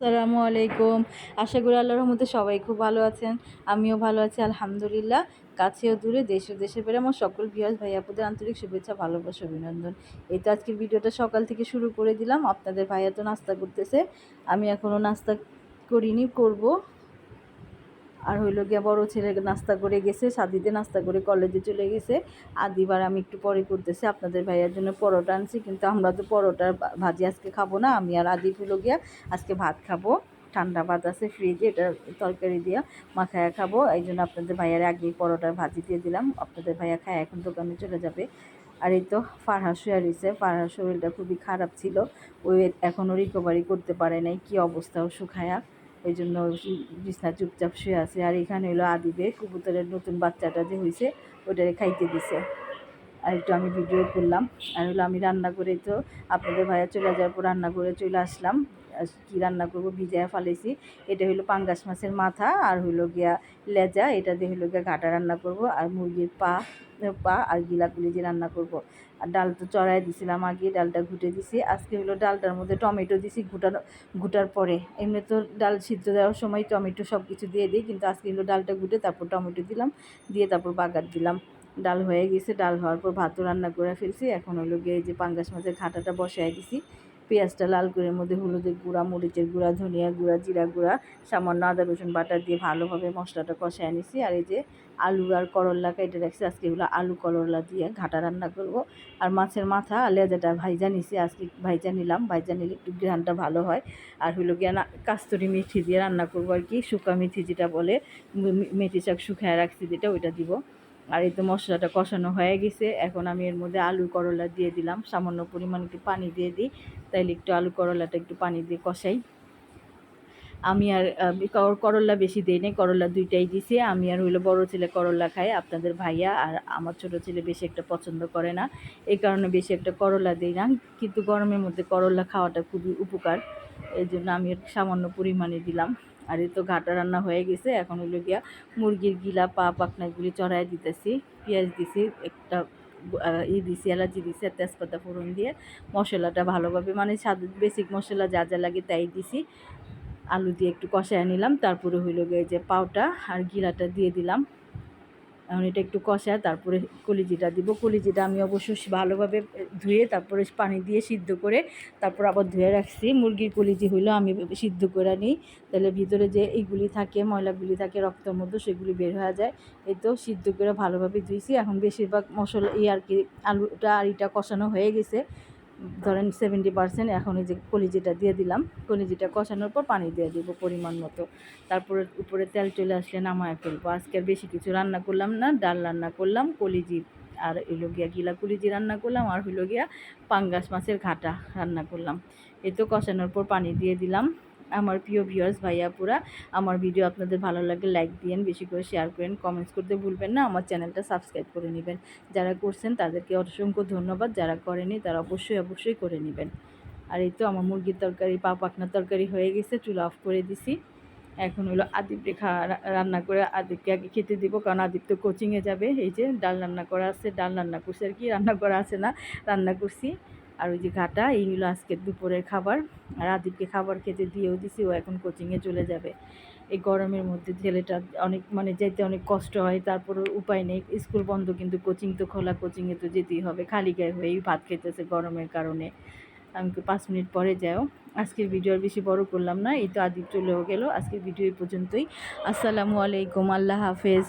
আলাইকুম। আশা করি আল্লাহর রহমতে সবাই খুব ভালো আছেন। আমিও ভালো আছি, আলহামদুলিল্লাহ। কাছেও দূরে, দেশ দেশে বেড়ে আমার সকল ভিয়াস ভাই আপুদের আন্তরিক শুভেচ্ছা, ভালোবাসা, অভিনন্দন। এই তো আজকের ভিডিওটা সকাল থেকে শুরু করে দিলাম। আপনাদের ভাইয়া তো নাস্তা করতেছে। আমি এখনও নাস্তা করিনি, করব। আর হইল গিয়া বড় ছেলে নাস্তা করে গেছে, সাদিতে নাস্তা করে কলেজে চলে গেছে। আদিবার আমি একটু পরে করতেছি, আপনাদের ভাইয়ার জন্য পরোটা আনছি, কিন্তু আমরা তো পরোটার ভাজি আজকে খাব না, আমি আর আদি হইল গিয়া আজকে ভাত খাব। ঠান্ডা ভাত আছে ফ্রিজে এটা তরকারি দিয়ে মাখায়া খাব এই জন্য আপনাদের ভাইয়ার আগেই পরোটার ভাজি দিয়ে দিলাম। আপনাদের ভাইয়া খায়, এখন দোকানে চলে যাবে। আর এই তো ফারহা শুয়ে রয়েছে ফারহার শরীরটা খুবই খারাপ ছিল ওই এখনও রিকভারি করতে পারে নাই, কী অবস্থা ও শুকায়া ওই জন্য বিছনা চুপচাপ শুয়ে আছে। আর এখানে হলো আদিবে কবুতরের নতুন বাচ্চাটা যে হয়েছে ওটারে খাইতে দিছে। আর একটু আমি ভিডিও করলাম। আর হলো আমি রান্না করে তো আপনাদের ভাইয়া চলে যাওয়ার পর রান্না করে চলে আসলাম। কি রান্না করব, ভিজায় ফালাইছি এটা হলো পাঙ্গাস মাছের মাথা আর হইল গিয়া লেজা। এটা দিয়ে হইল গিয়া ঘাটা রান্না করব আর মুরগির পা পা আর গিলাগুলি যে রান্না করব। আর ডাল তো চড়াই দিছিলাম আগে, ডালটা ঘুটে দিছি। আজকে হলো ডালটার মধ্যে টমেটো দিছি ঘুটানো, ঘুটার পরে। এমনি তো ডাল সিদ্ধ দেওয়ার সময় টমেটো সব কিছু দিয়ে দিই, কিন্তু আজকে হলো ডালটা ঘুটে তারপর টমেটো দিলাম, দিয়ে তারপর বাগার দিলাম। ডাল হয়ে গেছে, ডাল হওয়ার পর ভাতও রান্না করে ফেলছি। এখন হলো গিয়ে যে পাঙ্গাস মাছের ঘাটাটা বসাই দিছি। পেঁয়াজটা লাল করে মধ্যে হলুদের গুঁড়া, মরিচের গুঁড়া, ধনিয়া গুঁড়া, জিরা গুঁড়া, সামান্য আদা, রসুন বাটা দিয়ে ভালোভাবে মশলাটা কষায় নিছি। আর এই যে আলু আর করল্লা কেটে রাখছি, আজকে এগুলো আলু করল্লা দিয়ে ঘাটা রান্না করব। আর মাছের মাথা আর লেজাটা ভাইজা নিছি, আজকে ভাইজা নিলাম। ভাইজা নিলে একটু গ্রানটা ভালো হয়। আর হলো গিয়ে না, কাস্তরি মেথি দিয়ে রান্না করব আর কি, শুকা মেথি যেটা বলে মেথি শাক শুকায় রাখছি যেটা, ওইটা দিব। আর এই তো মশলাটা কষানো হয়ে গেছে। এখন আমি এর মধ্যে আলু করলা দিয়ে দিলাম। সামান্য পরিমাণ একটু পানি দিয়ে দিই। তাইলে একটু আলু করলাটা একটু পানি দিয়ে কষাই। আমি আর করলা বেশি দিই নাই। করল্লা দুইটাই দিছি। আমি আর হইল বড় ছেলে করলা খায় আপনাদের ভাইয়া আর আমার ছোট ছেলে বেশি একটা পছন্দ করে না। এই কারণে বেশি একটা করলা দিই না। কিন্তু গরমের মধ্যে করলা খাওয়াটা খুবই উপকার। এই জন্য আমি সামান্য পরিমাণে দিলাম। আর এই তো ঘাটা রান্না হয়ে গেছে, এখন হলো গিয়া মুরগির গিলা পা পাখনাগুলি চড়াই দিতেছি, পেঁয়াজ দিছি, একটা ই দিছি, এলাচি দিছি, আর তেজপাতা ফোড়ন দিয়ে মশলাটা ভালোভাবে মানে স্বাদ বেসিক মশলা যা যা লাগে তাই দিছি। আলু দিয়ে একটু কষায় নিলাম, তারপরে হইল গিয়ে যে পাউটা আর গিলাটা দিয়ে দিলাম। এখন এটা একটু কষা তারপরে কলিজিটা দিব। কলিজিটা আমি অবশ্য ভালোভাবে ধুয়ে তারপরে পানি দিয়ে সিদ্ধ করে তারপর আবার ধুয়ে রাখছি। মুরগির কলিজি হইলেও আমি সিদ্ধ করে নিই। তাহলে ভিতরে যে এইগুলি থাকে, ময়লাগুলি থাকে, রক্তের মধ্যে সেগুলি বের হয়ে যায়। এই তো সিদ্ধ করে ভালোভাবে ধুইছি। এখন বেশিরভাগ মশলা এই আর কি, আলুটা আর এটা কষানো হয়ে গেছে। ধরেন সেভেন্টি পার্সেন্ট এখন এই যে কলিজিটা দিয়ে দিলাম, কলিজিটা কষানোর পর পানি দিয়ে দিব পরিমাণ মতো। তারপরে উপরে তেল চলে আসলে নামায় ফেলব। আজকে আর বেশি কিছু রান্না করলাম না, ডাল রান্না করলাম, কলিজি আর হইল গিয়া গিলা কলিজি রান্না করলাম, আর হইল গিয়া পাঙ্গাস মাছের ঘাটা রান্না করলাম। এই তো কষানোর পর পানি দিয়ে দিলাম। আমার প্রিয় ভিউয়ার্স ভাইয়াপুরা, আমার ভিডিও আপনাদের ভালো লাগে লাইক দিয়েন, বেশি করে শেয়ার করেন কমেন্টস করতে ভুলবেন না, আমার চ্যানেলটা সাবস্ক্রাইব করে নেবেন। যারা করছেন তাদেরকে অসংখ্য ধন্যবাদ, যারা করেনি তারা অবশ্যই অবশ্যই করে নেবেন। আর এই তো আমার মুরগির তরকারি পা পাকনার তরকারি হয়ে গেছে, চুলা অফ করে দিছি। এখন হলো আদিপ রেখা রান্না করে আদিপকে আগে খেতে দিব, কারণ আদিপ তো কোচিংয়ে যাবে, এই যে ডাল রান্না করা আছে, ডাল রান্না করছে আর কি, রান্না করা আছে না, রান্না করছি। আর ওই যে ঘাটা, এই হলো আজকের দুপুরের খাবার। আর আদিবকে খাবার খেতে দিয়েও দিছি, ও এখন কোচিংয়ে চলে যাবে। এই গরমের মধ্যে ছেলেটা অনেক মানে যেতে অনেক কষ্ট হয় তারপর উপায় নেই। স্কুল বন্ধ, কিন্তু কোচিং তো খোলা, কোচিংয়ে তো যেতেই হবে। খালি গায়ে হয়েই ভাত খেতেছে গরমের কারণে। আমি তো পাঁচ মিনিট পরে যাও। আজকের ভিডিও আর বেশি বড় করলাম না, এই তো আদিব চলেও গেল। আজকের ভিডিও এই পর্যন্তই। আসসালামু আলাইকুম, আল্লাহ হাফেজ।